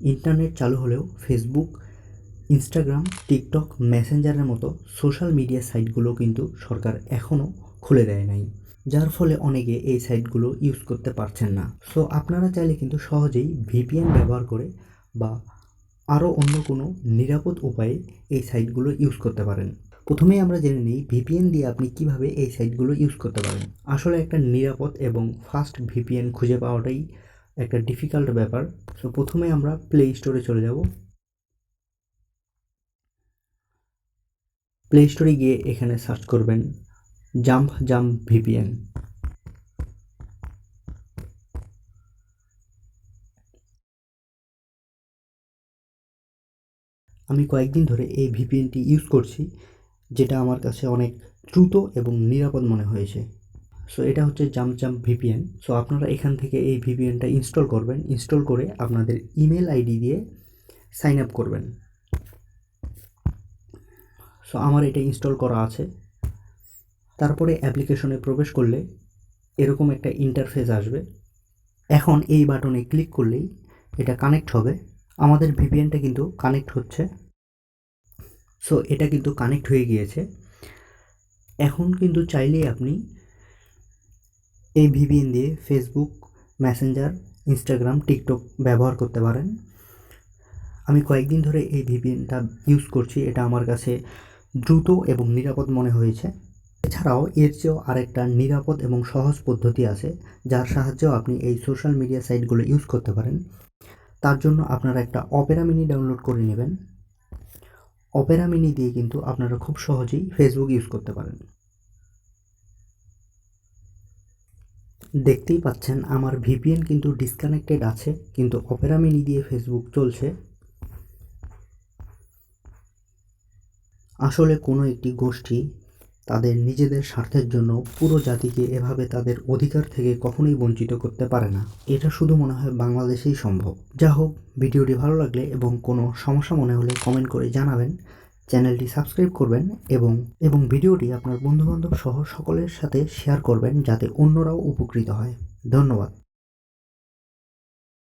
Internet চালু হলেও Facebook Instagram TikTok মেসেঞ্জারের মতো সোশ্যাল মিডিয়া সাইটগুলো কিন্তু সরকার এখনও খুলে দেয় নাই। যার ফলে অনেকে এই সাইটগুলো ইউজ করতে পারছেন না। সো আপনারা চাইলে কিন্তু সহজেই ভিপিএন ব্যবহার করে বা আরও অন্য কোনো নিরাপদ উপায়ে এই সাইটগুলো ইউজ করতে পারেন। প্রথমেই আমরা জেনে নিই ভিপিএন দিয়ে আপনি কীভাবে এই সাইটগুলো ইউজ করতে পারেন। আসলে একটা নিরাপদ এবং ফাস্ট ভিপিএন খুঁজে পাওয়াটাই একটা ডিফিকাল্ট ব্যাপার। সো প্রথমে আমরা প্লে স্টোরে চলে যাব। প্লে স্টোরে গিয়ে এখানে সার্চ করবেন জাম্প জাম্প ভিপিএন আমি কয়েকদিন ধরে এই ভিপিএনটি ইউজ করছি, যেটা আমার কাছে অনেক দ্রুত এবং নিরাপদ মনে হয়েছে। সো এটা হচ্ছে জাম্প জাম্প ভিপিএন সো আপনারা এখান থেকে এই ভিপিএনটা ইনস্টল করবেন। ইনস্টল করে আপনাদের ইমেল আইডি দিয়ে সাইন আপ করবেন। সো আমার এটা ইনস্টল করা আছে। তারপরে অ্যাপ্লিকেশনে প্রবেশ করলে এরকম একটা ইন্টারফেস আসবে। এখন এই বাটনে ক্লিক করলেই এটা কানেক্ট হবে। আমাদের ভিপিএনটা কিন্তু কানেক্ট হচ্ছে। সো এটা কিন্তু কানেক্ট হয়ে গিয়েছে। এখন কিন্তু চাইলেই আপনি এই ভিপিএন দিয়ে ফেসবুক মেসেঞ্জার ইনস্টাগ্রাম টিকটক ব্যবহার করতে পারেন। আমি কয়েকদিন ধরে এই ভিপিএনটা ইউজ করছি, এটা আমার কাছে দ্রুত এবং নিরাপদ মনে হয়েছে। এছাড়াও এর চেয়েও আরেকটা নিরাপদ এবং সহজ পদ্ধতি আছে, যার সাহায্যেও আপনি এই সোশ্যাল মিডিয়া সাইটগুলো ইউজ করতে পারেন। তার জন্য আপনারা একটা অপেরা মিনি ডাউনলোড করে নেবেন। অপেরা মিনি দিয়ে কিন্তু আপনারা খুব সহজেই ফেসবুক ইউজ করতে পারেন। দেখতেই পাচ্ছেন আমার ভিপিএন কিন্তু ডিসকানেক্টেড আছে, কিন্তু অপেরা মিনি দিয়ে ফেসবুক চলছে। আসলে কোনো একটি গোষ্ঠী তাদের নিজেদের স্বার্থের জন্য পুরো জাতিকে এভাবে তাদের অধিকার থেকে কখনোই বঞ্চিত করতে পারে না। এটা শুধু মনে হয় বাংলাদেশেই সম্ভব। যা হোক, ভিডিওটি ভালো লাগলে এবং কোনো সমস্যা মনে হলে কমেন্ট করে জানাবেন। চ্যানেলটি সাবস্ক্রাইব করবেন এবং এবং ভিডিওটি আপনার বন্ধুবান্ধব সহ সকলের সাথে শেয়ার করবেন যাতে অন্যরাও উপকৃত হয়। ধন্যবাদ।